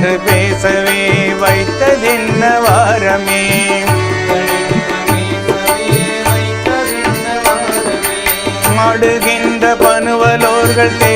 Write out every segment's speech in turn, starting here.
என்று பேசவே வைத்ததென்ன வாரமே? மாடுகின்ற பனுவலோர்கள் தே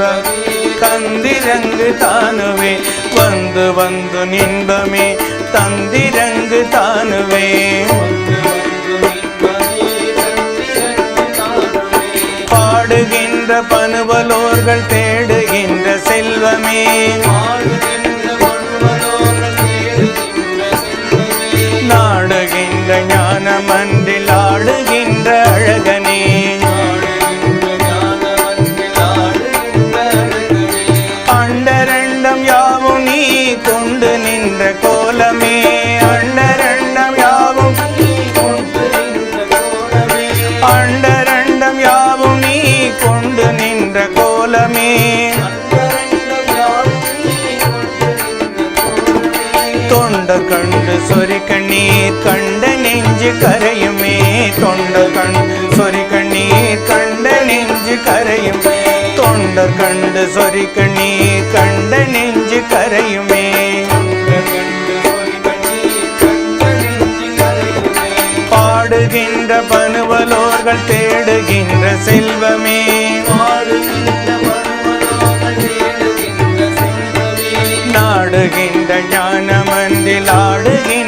கண்மணி தந்திரங்கு தானுவே. வந்து வந்து நின்பமே தந்திரங்கு தானுவே. பாடுகின்ற பனுவலோர்கள் தேடுகின்ற செல்வமே. கண்டு சொறி கண்ணீர் கண்ட நெஞ்சு கரையுமே. தொண்டர் கண் சொறி கண்ணீர் கண்ட நெஞ்சு கரையுமே. தொண்டர் கண்டு சொறி கண்ணீர் கண்ட நெஞ்சு கரையுமே. பாடுகின்ற பனுவலோர்கள் தேடுகின்ற செல்வமே. ஞான மந்திலாடுகிறேன்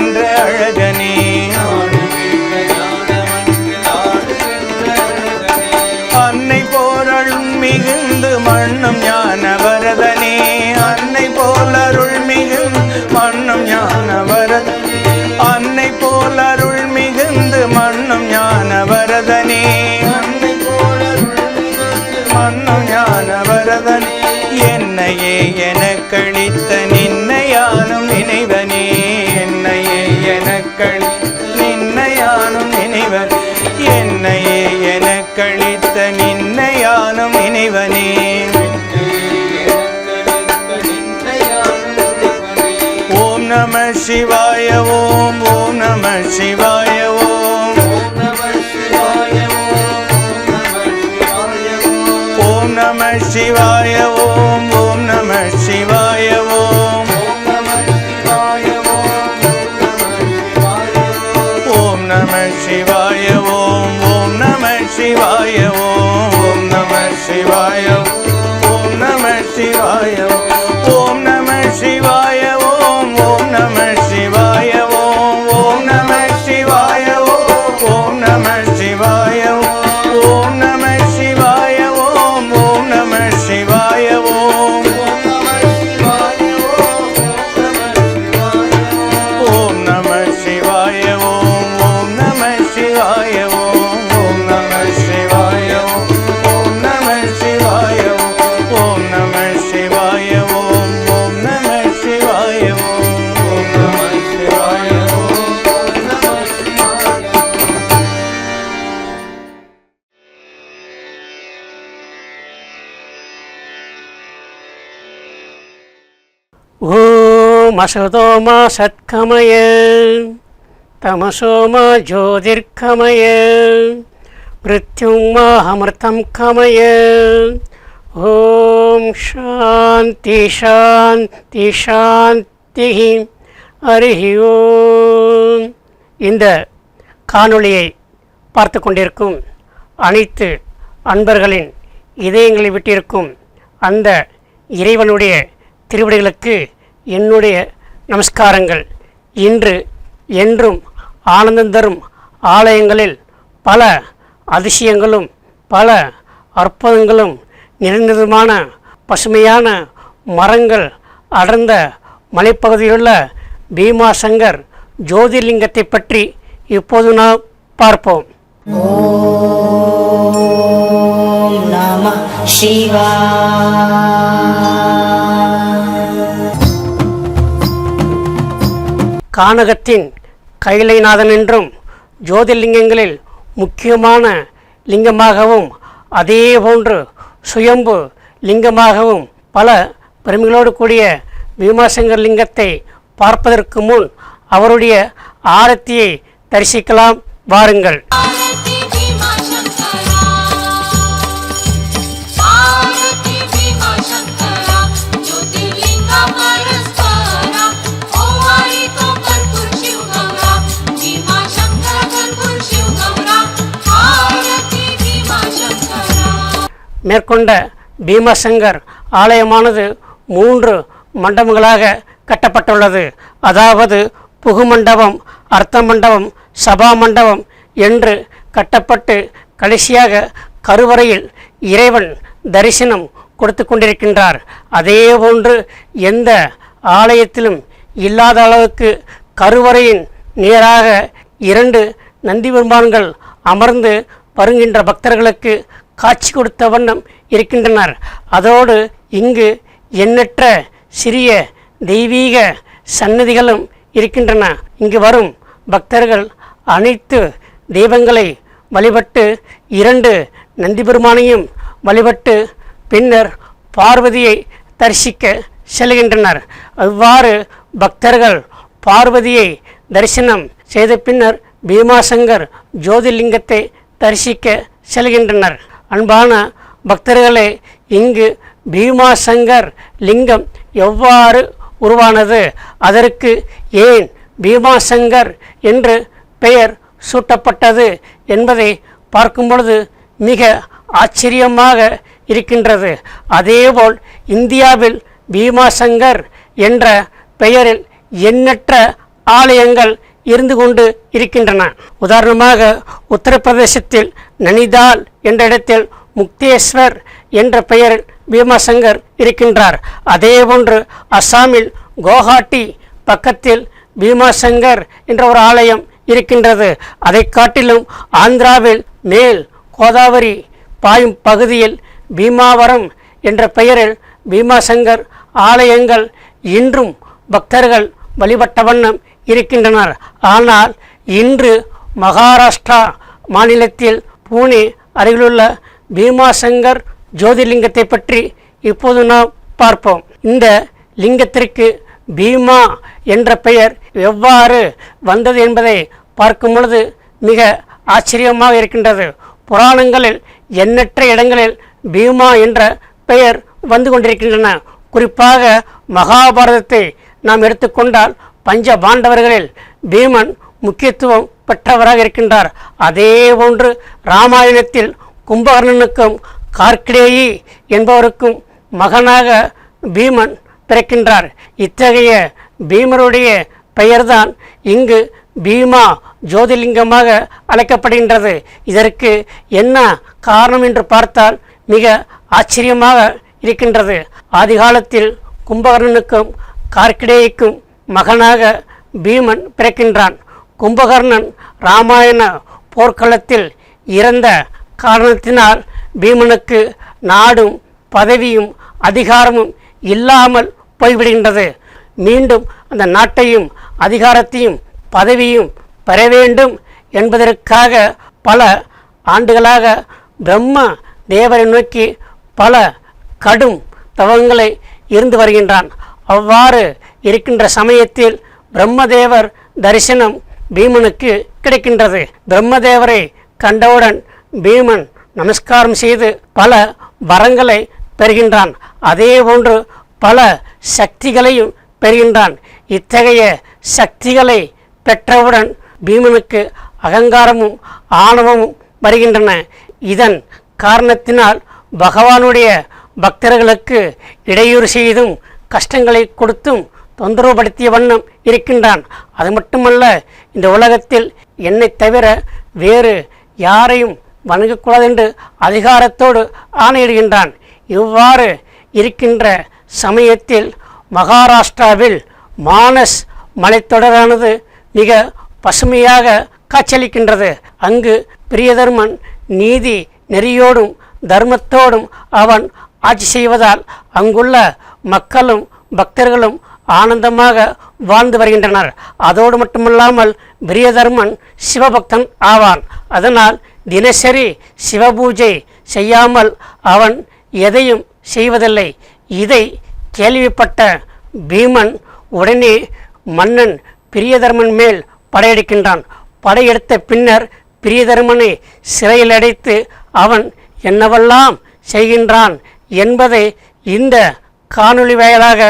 ஓம் அசதோமா சத்கமய தமசோமா ஜோதிர்கமய மிருத்யுங்மா அமிர்தம் கமய ஓம் சாந்தி சாந்தி சாந்தி ஹரி ஓம் இந்த காணொளியை பார்த்து கொண்டிருக்கும் அனைத்து அன்பர்களின் இதயங்களை விட்டிருக்கும் அந்த இறைவனுடைய திருவடிகளுக்கு என்னுடைய நமஸ்காரங்கள். இன்று என்றும் ஆனந்தம் தரும் ஆலயங்களில் பல அதிசயங்களும் பல அற்புதங்களும் நிறைந்ததுமான பசுமையான மரங்கள் அடர்ந்த மலைப்பகுதியிலுள்ள பீமாசங்கர் ஜோதிர்லிங்கத்தை பற்றி இப்போது நாம் பார்ப்போம். நம சிவா கானகத்தின் கைலைநாதன் என்றும் ஜோதிர்லிங்கங்களில் முக்கியமான லிங்கமாகவும் அதே போன்று சுயம்பு லிங்கமாகவும் பல பெருமைகளோடு கூடிய பீமாசங்கர் லிங்கத்தை பார்ப்பதற்கு முன் அவருடைய ஆரத்தியை தரிசிக்கலாம் வாருங்கள். மேற்கொண்ட பீமசங்கர் ஆலயமானது மூன்று மண்டபங்களாக கட்டப்பட்டுள்ளது. அதாவது புகுமண்டபம் அர்த்த மண்டபம் சபா மண்டபம் என்று கட்டப்பட்டு கடைசியாக கருவறையில் இறைவன் தரிசனம் கொடுத்து கொண்டிருக்கின்றார். அதேபோன்று எந்த ஆலயத்திலும் இல்லாத அளவுக்கு கருவறையின் நேராக இரண்டு நந்தி பெருமான்கள் அமர்ந்து வருகின்ற பக்தர்களுக்கு காட்சி கொடுத்த வண்ணம் இருக்கின்றனர். அதோடு இங்கு எண்ணற்ற சிறிய தெய்வீக சன்னதிகளும் இருக்கின்றன. இங்கு வரும் பக்தர்கள் அனைத்து தெய்வங்களை வழிபட்டு இரண்டு நந்தி பெருமானையும் வழிபட்டு பின்னர் பார்வதியை தரிசிக்க செல்கின்றனர். அவ்வாறு பக்தர்கள் பார்வதியை தரிசனம் செய்த பின்னர் பீமாசங்கர் ஜோதிர்லிங்கத்தை தரிசிக்க செல்கின்றனர். அன்பான பக்தர்களே இங்கு பீமாசங்கர் லிங்கம் எவ்வாறு உருவானது? அதற்கு ஏன் பீமாசங்கர் என்று பெயர் சூட்டப்பட்டது என்பதை பார்க்கும் பொழுது மிக ஆச்சரியமாக இருக்கின்றது. அதேபோல் இந்தியாவில் பீமாசங்கர் என்ற பெயரில் எண்ணற்ற ஆலயங்கள் இருந்து கொண்டு இருக்கின்றன. உதாரணமாக உத்தரப்பிரதேசத்தில் நனிதால் என்ற இடத்தில் முக்தேஸ்வர் என்ற பெயரில் பீமாசங்கர் இருக்கின்றார். அதேபோன்று அஸ்ஸாமில் குவஹாட்டி பக்கத்தில் பீமாசங்கர் என்ற ஒரு ஆலயம் இருக்கின்றது. அதை காட்டிலும் ஆந்திராவில் மேல் கோதாவரி பாயும் பகுதியில் பீமாவரம் என்ற பெயரில் பீமாசங்கர் ஆலயங்கள் இன்றும் பக்தர்கள் வழிபட்ட வண்ணம் இருக்கின்றனர். ஆனால் இன்று மகாராஷ்டிரா மாநிலத்தில் பூனே அருகிலுள்ள பீமாசங்கர் ஜோதிர்லிங்கத்தை பற்றி இப்போது நாம் பார்ப்போம். இந்த லிங்கத்திற்கு பீமா என்ற பெயர் எவ்வாறு வந்தது என்பதை பார்க்கும் பொழுது மிக ஆச்சரியமாக இருக்கின்றது. புராணங்களில் எண்ணற்ற இடங்களில் பீமா என்ற பெயர் வந்து கொண்டிருக்கின்றன. குறிப்பாக மகாபாரதத்தை நாம் எடுத்துக்கொண்டால் பஞ்ச பாண்டவர்களில் பீமன் முக்கியத்துவம் பெற்றவராக இருக்கின்றார். அதே போன்று ராமாயணத்தில் கும்பகர்ணனுக்கும் கார்க்கிடேயி என்பவருக்கும் மகனாக பீமன் பிறக்கின்றார். இத்தகைய பீமருடைய பெயர்தான் இங்கு பீமா ஜோதிலிங்கமாக அழைக்கப்படுகின்றது. இதற்கு என்ன காரணம் என்று பார்த்தால் மிக ஆச்சரியமாக இருக்கின்றது. ஆதிகாலத்தில் கும்பகர்ணனுக்கும் கார்க்கிடேயிக்கும் மகனாக பீமன் பிறக்கின்றான். கும்பகர்ணன் ராமாயண போர்க்களத்தில் இறந்த காரணத்தினால் பீமனுக்கு நாடும் பதவியும் அதிகாரமும் இல்லாமல் போய்விடுகின்றது. மீண்டும் அந்த நாட்டையும் அதிகாரத்தையும் பதவியும் பெற வேண்டும் என்பதற்காக பல ஆண்டுகளாக பிரம்ம தேவரை நோக்கி பல கடும் தவங்களை இருந்து வருகின்றான். அவ்வாறு இருக்கின்ற சமயத்தில் பிரம்மதேவர் தரிசனம் பீமனுக்கு கிடைக்கின்றது. பிரம்மதேவரை கண்டவுடன் பீமன் நமஸ்காரம் செய்து பல வரங்களை பெறுகின்றான். அதே போன்று பல சக்திகளையும் பெறுகின்றான். இத்தகைய சக்திகளை பெற்றவுடன் பீமனுக்கு அகங்காரமும் ஆணவமும் வருகின்றன. இதன் காரணத்தினால் பகவானுடைய பக்தர்களுக்கு இடையூறு செய்தும் கஷ்டங்களை கொடுத்தும் தொந்தரவுபடுத்திய வண்ணம் இருக்கின்றான். அது மட்டுமல்ல இந்த உலகத்தில் என்னை தவிர வேறு யாரையும் வணங்கக்கூடாது என்று அதிகாரத்தோடு ஆணையிடுகின்றான். இவ்வாறு இருக்கின்ற சமயத்தில் மகாராஷ்டிராவில் மானஸ் மலைத்தொடரானது மிக பசுமையாக காட்சியளிக்கின்றது. அங்கு பிரியதர்மன் நீதி நெறியோடும் தர்மத்தோடும் அவன் ஆட்சி செய்வதால் அங்குள்ள மக்களும் பக்தர்களும் ஆனந்தமாக வாழ்ந்து வருகின்றனர். அதோடு மட்டுமல்லாமல் பிரியதர்மன் சிவபக்தன் ஆவான். அதனால் தினசரி சிவபூஜை செய்யாமல் அவன் எதையும் செய்வதில்லை. இதை கேள்விப்பட்ட பீமன் உடனே மன்னன் பிரியதர்மன் மேல் படையெடுக்கின்றான். படையெடுத்த பின்னர் பிரியதர்மனை சிறையில் அடைத்து அவன் என்னவெல்லாம் செய்கின்றான் என்பதை இந்த காணொளி வாயிலாக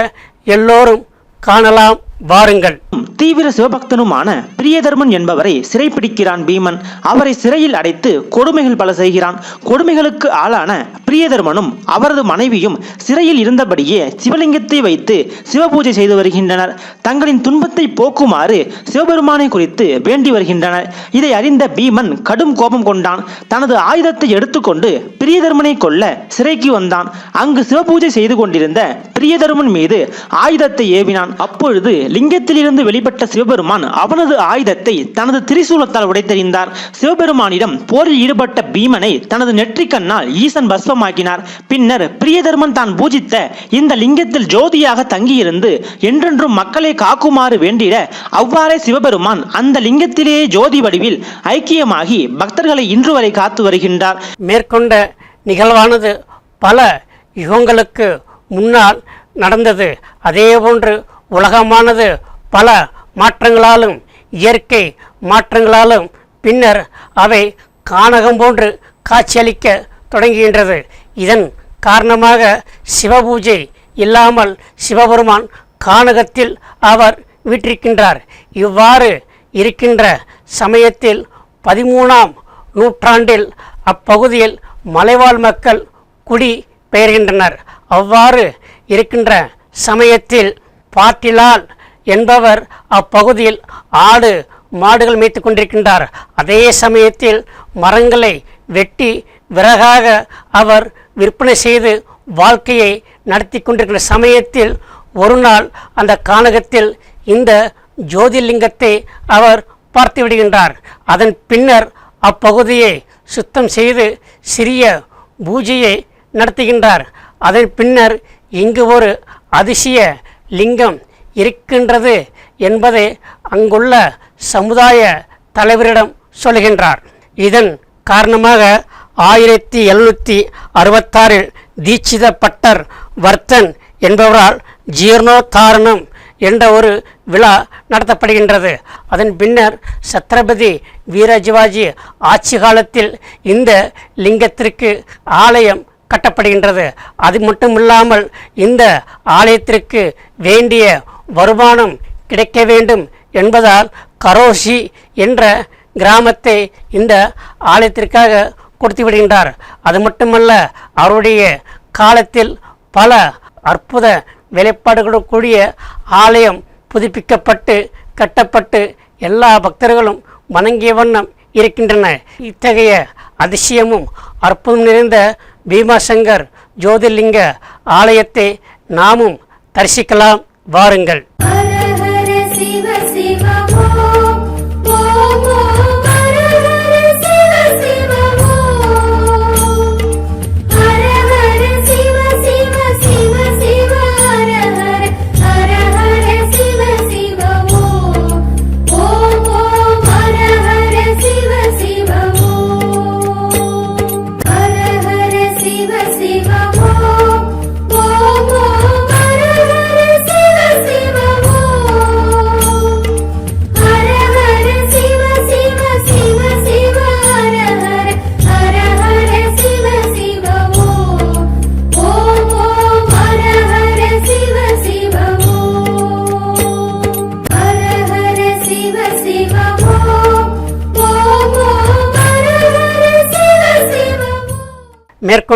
எல்லோரும் காணலாம். வாருங்கள். தீவிர சிவபக்தனுமான பிரியதர்மன் என்பவரை சிறைப்பிடிக்கிறான் பீமன். அவரை சிறையில் அடைத்து கொடுமைகள் பல செய்கிறான். கொடுமைகளுக்கு ஆளான பிரியதர்மனும் அவரது மனைவியும் சிறையில் இருந்தபடியே சிவலிங்கத்தை வைத்து சிவபூஜை செய்து வருகின்றனர். தங்களின் துன்பத்தை போக்குமாறு சிவபெருமானை குறித்து வேண்டி வருகின்றனர். இதை அறிந்த பீமன் கடும் கோபம் கொண்டான். தனது ஆயுதத்தை எடுத்துக்கொண்டு பிரியதர்மனை கொல்ல சிறைக்கு வந்தான். அங்கு சிவபூஜை செய்து கொண்டிருந்த பிரியதர்மன் மீது ஆயுதத்தை ஏவினான். அப்பொழுது லிங்கத்திலிருந்து வெளிப்பட்ட சிவபெருமான் அவனது ஆயுதத்தை தனது திரிசூலத்தால் உடைத்தெறிந்தார். சிவபெருமானிடம் போரில் ஈடுபட்ட பீமனை தனது நெற்றிக்கண்ணால் ஈசன் பஸ்வமாக்கினார். பின்னர் பிரியதர்மன் தான் பூஜித்த இந்த லிங்கத்தில் ஜோதியாக தங்கியிருந்து என்றென்றும் மக்களை காக்குமாறு வேண்டிட அவ்வாறே சிவபெருமான் அந்த லிங்கத்திலேயே ஜோதி வடிவில் ஐக்கியமாகி பக்தர்களை இன்று வரை காத்து வருகின்றார். மேற்கொண்ட நிகழ்வானது பல யுகங்களுக்கு முன்னால் நடந்தது. அதேபோன்று உலகமானது பல மாற்றங்களாலும் இயற்கை மாற்றங்களாலும் பின்னர் அவை கானகம் போன்று காட்சியளிக்க தொடங்குகின்றது. இதன் காரணமாக சிவபூஜை இல்லாமல் சிவபெருமான் கானகத்தில் அவர் வீற்றிருக்கின்றார். இவ்வாறு இருக்கின்ற சமயத்தில் பதிமூணாம் நூற்றாண்டில் அப்பகுதியில் மலைவாழ் மக்கள் குடி பெயர்கின்றனர். அவ்வாறு இருக்கின்ற சமயத்தில் பாட்டிலால் என்பவர் அப்பகுதியில் ஆடு மாடுகள் மேய்த்து கொண்டிருக்கின்றார். அதே சமயத்தில் மரங்களை வெட்டி விறகாக அவர் விற்பனை செய்து வாழ்க்கையை நடத்தி கொண்டிருக்கிற சமயத்தில் ஒரு நாள் அந்த கானகத்தில் இந்த ஜோதிர்லிங்கத்தை அவர் பார்த்து விடுகின்றார். அதன் பின்னர் அப்பகுதியை சுத்தம் செய்து சிறிய பூஜையை நடத்துகின்றார். அதன் பின்னர் இங்கு ஒரு அதிசய லிங்கம் இருக்கின்றது என்பதை அங்குள்ள சமுதாய தலைவரிடம் சொல்கின்றார். இதன் காரணமாக ஆயிரத்தி எழுநூற்றி அறுபத்தாறில் தீட்சித பட்டர் வர்த்தன் என்பவரால் ஜீர்ணோத்தாரணம் என்ற ஒரு விழா நடத்தப்படுகின்றது. அதன் பின்னர் சத்ரபதி வீரஜிவாஜி ஆட்சி காலத்தில் இந்த லிங்கத்திற்கு ஆலயம் கட்டப்படுகின்றது. அது மட்டும் இல்லாமல் இந்த ஆலயத்திற்கு வேண்டிய வருமானம் கிடைக்க வேண்டும் என்பதால் கரோஷி என்ற கிராமத்தை இந்த ஆலயத்திற்காக கொடுத்து விடுகின்றார். அது மட்டுமல்ல அவருடைய காலத்தில் பல அற்புத வேலைப்பாடுகளுடன் கூடிய ஆலயம் புதுப்பிக்கப்பட்டு கட்டப்பட்டு எல்லா பக்தர்களும் வணங்கிய வண்ணம் இருக்கின்றன. இத்தகைய அதிசயமும் அற்புதம் நிறைந்த பீமாசங்கர் ஜோதிர்லிங்க ஆலயத்தை நாமும் தரிசிக்கலாம். வாருங்கள்.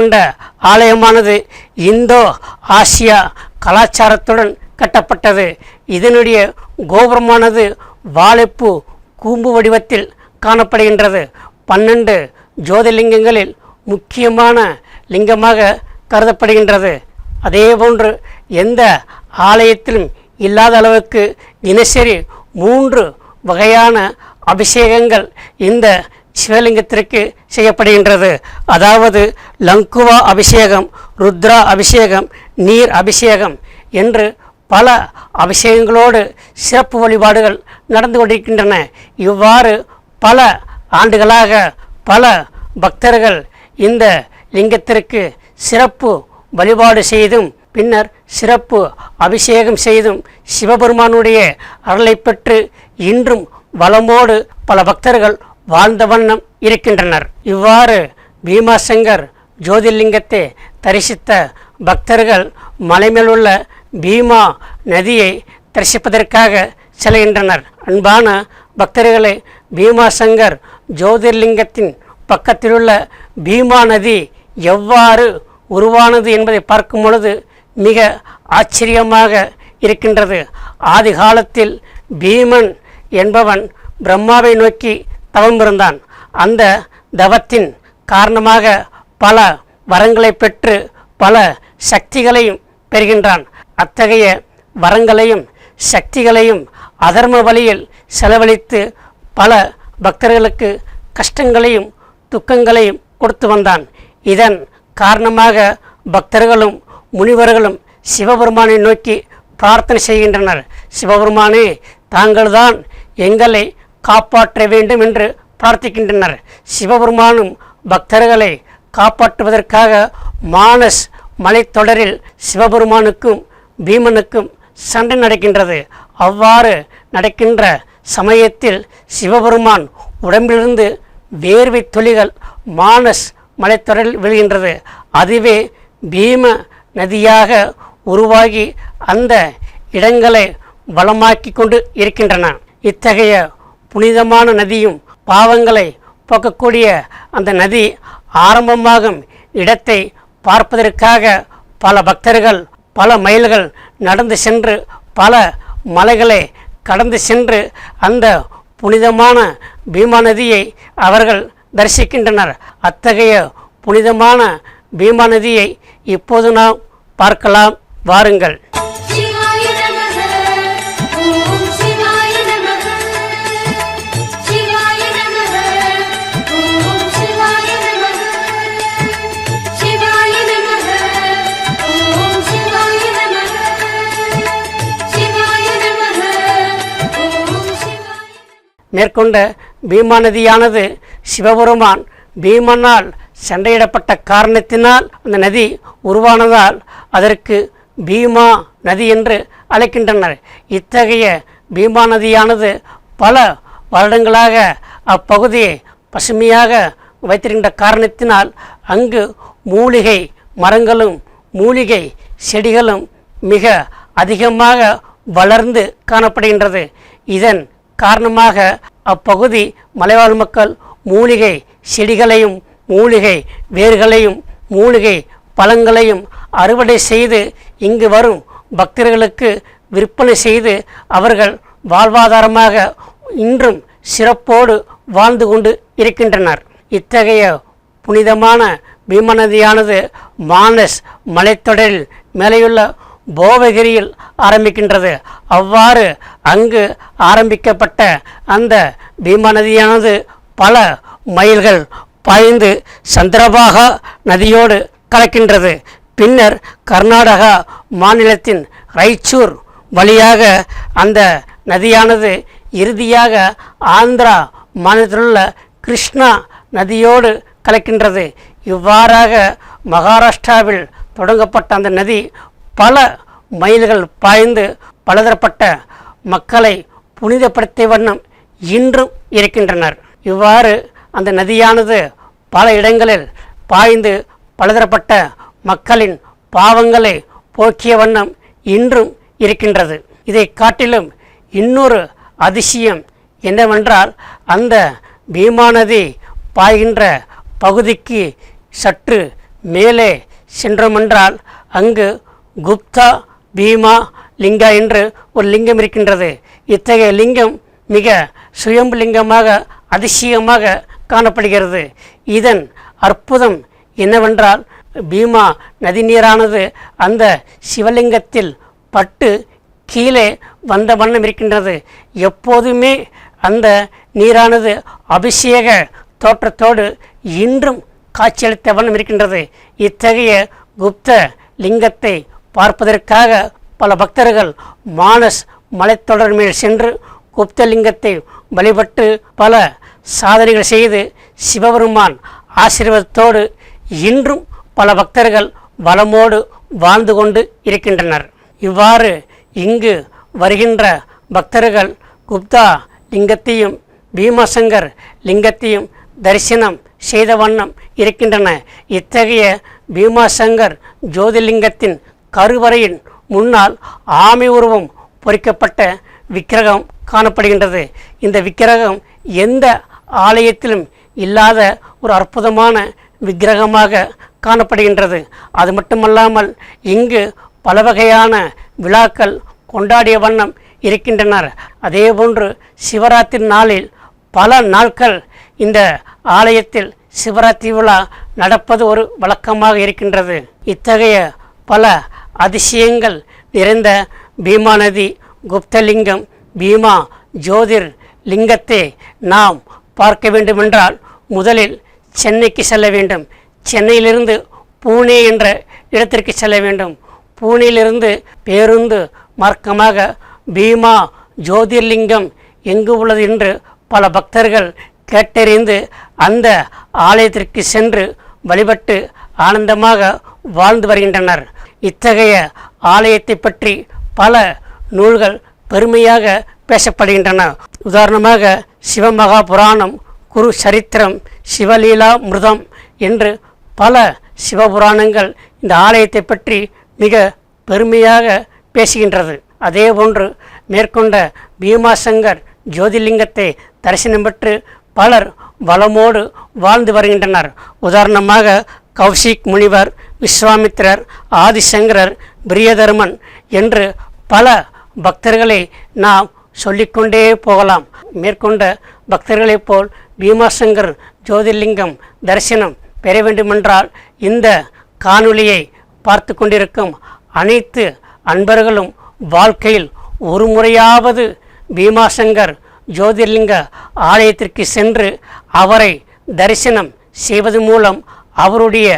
கொண்ட ஆலயமானது இந்தோ ஆசியா கலாச்சாரத்துடன் கட்டப்பட்டது. இதனுடைய கோபுரமானது வாழைப்பூ கூம்பு வடிவத்தில் காணப்படுகின்றது. பன்னெண்டு ஜோதிர்லிங்கங்களில் முக்கியமான லிங்கமாக கருதப்படுகின்றது. அதேபோன்று எந்த ஆலயத்திலும் இல்லாத அளவுக்கு தினசரி மூன்று வகையான அபிஷேகங்கள் இந்த சிவலிங்கத்திற்கு செய்யப்படுகின்றது. அதாவது லங்குவா அபிஷேகம் ருத்ரா அபிஷேகம் நீர் அபிஷேகம் என்று பல அபிஷேகங்களோடு சிறப்பு வழிபாடுகள் நடந்து கொண்டிருக்கின்றன. இவ்வாறு பல ஆண்டுகளாக பல பக்தர்கள் இந்த லிங்கத்திற்கு சிறப்பு வழிபாடு செய்தும் பின்னர் சிறப்பு அபிஷேகம் செய்தும் சிவபெருமானுடைய அருளை பெற்று இன்றும் வளமோடு பல பக்தர்கள் வாழ்ந்த வண்ணம் இருக்கின்றனர். இவ்வாறு பீமாசங்கர் ஜோதிர்லிங்கத்தை தரிசித்த பக்தர்கள் மலைமேல் உள்ள பீமா நதியை தரிசிப்பதற்காக செல்கின்றனர். அன்பான பக்தர்களே பீமாசங்கர் ஜோதிர்லிங்கத்தின் பக்கத்திலுள்ள பீமா நதி எவ்வாறு உருவானது என்பதை பார்க்கும் பொழுது மிக ஆச்சரியமாக இருக்கின்றது. ஆதி காலத்தில் பீமன் என்பவன் பிரம்மாவை நோக்கி தவம்பிருந்தான் அந்த தவத்தின் காரணமாக பல வரங்களை பெற்று பல சக்திகளையும் பெறுகின்றான். அத்தகைய வரங்களையும் சக்திகளையும் அதர்ம வழியில் செலவழித்து பல பக்தர்களுக்கு கஷ்டங்களையும் துக்கங்களையும் கொடுத்து வந்தான். இதன் காரணமாக பக்தர்களும் முனிவர்களும் சிவபெருமானை நோக்கி பிரார்த்தனை செய்கின்றனர். சிவபெருமானே தாங்கள்தான் எங்களை காப்பாற்ற வேண்டும் என்று பிரார்த்திக்கின்றனர். சிவபெருமானும் பக்தர்களை காப்பாற்றுவதற்காக மானஸ் மலைத்தொடரில் சிவபெருமானுக்கும் பீமனுக்கும் சண்டை நடக்கின்றது. அவ்வாறு நடக்கின்ற சமயத்தில் சிவபெருமான் உடம்பிலிருந்து வேர்வை துளிகள் மானஸ் மலைத்தொடரில் விழுகின்றது. அதுவே பீம நதியாக உருவாகி அந்த இடங்களை வளமாக்கி கொண்டு இருக்கின்றன. இத்தகைய புனிதமான நதியும் பாவங்களை போக்கக்கூடிய அந்த நதி ஆரம்பமாகும் இடத்தை பார்ப்பதற்காக பல பக்தர்கள் பல மைல்கள் நடந்து சென்று பல மலைகளை கடந்து சென்று அந்த புனிதமான பீமா நதியை அவர்கள் தரிசிக்கின்றனர். அத்தகைய புனிதமான பீமா நதியை இப்போது நாம் பார்க்கலாம். வாருங்கள். மேற்கொண்ட பீமா நதியானது சிவபெருமான் பீமனால் சண்டையிடப்பட்ட காரணத்தினால் அந்த நதி உருவானதால் அதற்கு பீமா நதி என்று அழைக்கின்றனர். இத்தகைய பீமா நதியானது பல வருடங்களாக அப்பகுதியை பசுமையாக வைத்திருக்கின்ற காரணத்தினால் அங்கு மூலிகை மரங்களும் மூலிகை செடிகளும் மிக அதிகமாக வளர்ந்து காணப்படுகின்றது. இதன் காரணமாக அப்பகுதி மலைவாழ் மக்கள் மூலிகை செடிகளையும் மூலிகை வேர்களையும் மூலிகை பழங்களையும் அறுவடை செய்து இங்கு வரும் பக்தர்களுக்கு விற்பனை செய்து அவர்கள் வாழ்வாதாரமாக இன்றும் சிறப்போடு வாழ்ந்து கொண்டு இருக்கின்றனர். இத்தகைய புனிதமான பீமநதியானது மானஸ் மலைத்தொடரில் மேலேயுள்ள போவகிரியில் ஆரம்பிக்கின்றது. அவ்வாறு அங்கு ஆரம்பிக்கப்பட்ட அந்த பீமா நதியானது பல மைல்கள் பாய்ந்து சந்திரபாகா நதியோடு கலக்கின்றது. பின்னர் கர்நாடகா மாநிலத்தின் ரைச்சூர் வழியாக அந்த நதியானது இறுதியாக ஆந்திரா மாநிலத்திலுள்ள கிருஷ்ணா நதியோடு கலக்கின்றது. இவ்வாறாக மகாராஷ்டிராவில் தொடங்கப்பட்ட அந்த நதி பல மைல்கள் பாய்ந்து பலதரப்பட்ட மக்களை புனிதப்படுத்திய வண்ணம் இன்றும் இருக்கின்றனர். இவ்வாறு அந்த நதியானது பல இடங்களில் பாய்ந்து பலதரப்பட்ட மக்களின் பாவங்களை போக்கிய வண்ணம் இன்றும் இருக்கின்றது. இதை காட்டிலும் இன்னொரு அதிசயம் என்னவென்றால் அந்த பீமா நதி பாய்கின்ற பகுதிக்கு சற்று மேலே சென்றோமென்றால் அங்கு குப்தா பீமா லிங்கா என்று ஒரு லிங்கம் இருக்கின்றது. இத்தகைய லிங்கம் மிக சுயம்பு லிங்கமாக அதிசயமாக காணப்படுகிறது. இதன் அற்புதம் என்னவென்றால் பீமா நதி நீரானது அந்த சிவலிங்கத்தில் பட்டு கீழே வந்த வண்ணம் இருக்கின்றது. எப்போதுமே அந்த நீரானது அபிஷேக தோற்றத்தோடு இன்றும் காட்சியளித்த வண்ணம் இருக்கின்றது. இத்தகைய குப்த லிங்கத்தை பார்ப்பதற்காக பல பக்தர்கள் மானஸ் மலைத்தொடர் மேல் சென்று குப்தலிங்கத்தை வழிபட்டு பல சாதனைகள் செய்து சிவபெருமான் ஆசீர்வாதத்தோடு இன்றும் பல பக்தர்கள் வளமோடு வாழ்ந்து கொண்டு இருக்கின்றனர். இவ்வாறு இங்கு வருகின்ற பக்தர்கள் குப்தா லிங்கத்தையும் பீமசங்கர் லிங்கத்தையும் தரிசனம் செய்த வண்ணம் இருக்கின்றன. இத்தகைய பீமாசங்கர் ஜோதிலிங்கத்தின் கருவறையின் முன்னால் ஆமை உருவம் பொறிக்கப்பட்ட விக்கிரகம் காணப்படுகின்றது. இந்த விக்கிரகம் எந்த ஆலயத்திலும் இல்லாத ஒரு அற்புதமான விக்கிரகமாக காணப்படுகின்றது. அது மட்டுமல்லாமல் இங்கு பல வகையான விழாக்கள் கொண்டாடிய வண்ணம் இருக்கின்றனர். அதேபோன்று சிவராத்திரி நாளில் பல நாட்கள் இந்த ஆலயத்தில் சிவராத்திரி விழா நடப்பது ஒரு வழக்கமாக இருக்கின்றது. இத்தகைய பல அதிசயங்கள் நிறைந்த பீமாநதி குப்தலிங்கம் பீமா ஜோதிர் லிங்கத்தை நாம் பார்க்க வேண்டுமென்றால் முதலில் சென்னைக்கு செல்ல வேண்டும். சென்னையிலிருந்து பூனே என்ற இடத்திற்கு செல்ல வேண்டும். பூனேயிலிருந்து பேருந்து மார்க்கமாக பீமா ஜோதிர்லிங்கம் எங்கு உள்ளது என்று பல பக்தர்கள் கேட்டறிந்து அந்த ஆலயத்திற்கு சென்று வழிபட்டு ஆனந்தமாக வாழ்ந்து வருகின்றனர். இத்தகைய ஆலயத்தை பற்றி பல நூல்கள் பெருமையாக பேசப்படுகின்றன. உதாரணமாக சிவமகா புராணம் குரு சரித்திரம் சிவலீலா மிருதம் என்று பல சிவபுராணங்கள் இந்த ஆலயத்தை பற்றி மிக பெருமையாக பேசுகின்றது. அதேபோன்று மேற்கொண்ட பீமாசங்கர் ஜோதிலிங்கத்தை தரிசனம் பெற்று பலர் வளமோடு வாழ்ந்து வருகின்றனர். உதாரணமாக கௌசிக் முனிவர் விஸ்வாமித்திரர் ஆதிசங்கரர் பிரியதர்மன் என்று பல பக்தர்களை நாம் சொல்லிக்கொண்டே போகலாம். மேற்கொண்ட பக்தர்களைப் போல் பீமாசங்கர் ஜோதிர்லிங்கம் தரிசனம் பெற வேண்டுமென்றால் இந்த காணொளியை பார்த்து கொண்டிருக்கும் அனைத்து அன்பர்களும் வாழ்க்கையில் ஒரு முறையாவது பீமாசங்கர் ஜோதிர்லிங்க ஆலயத்திற்கு சென்று அவரை தரிசனம் செய்வது மூலம் அவருடைய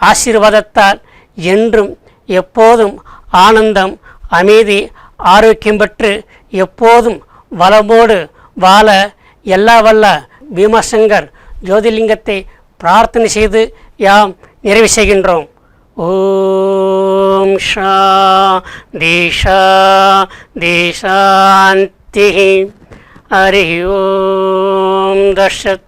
ஆசீர்வாதத்தால் என்றும் எப்போதும் ஆனந்தம் அமைதி ஆரோக்கியம் பெற்று எப்போதும் வளமோடு வாழ எல்லா வல்ல பீமசங்கர் ஜோதிர்லிங்கத்தை பிரார்த்தனை செய்து யாம் நிறைவு செய்கின்றோம். ஓம் ஷா தேஷா தீஷாந்தி ஹரி ஓம் தர்ஷத்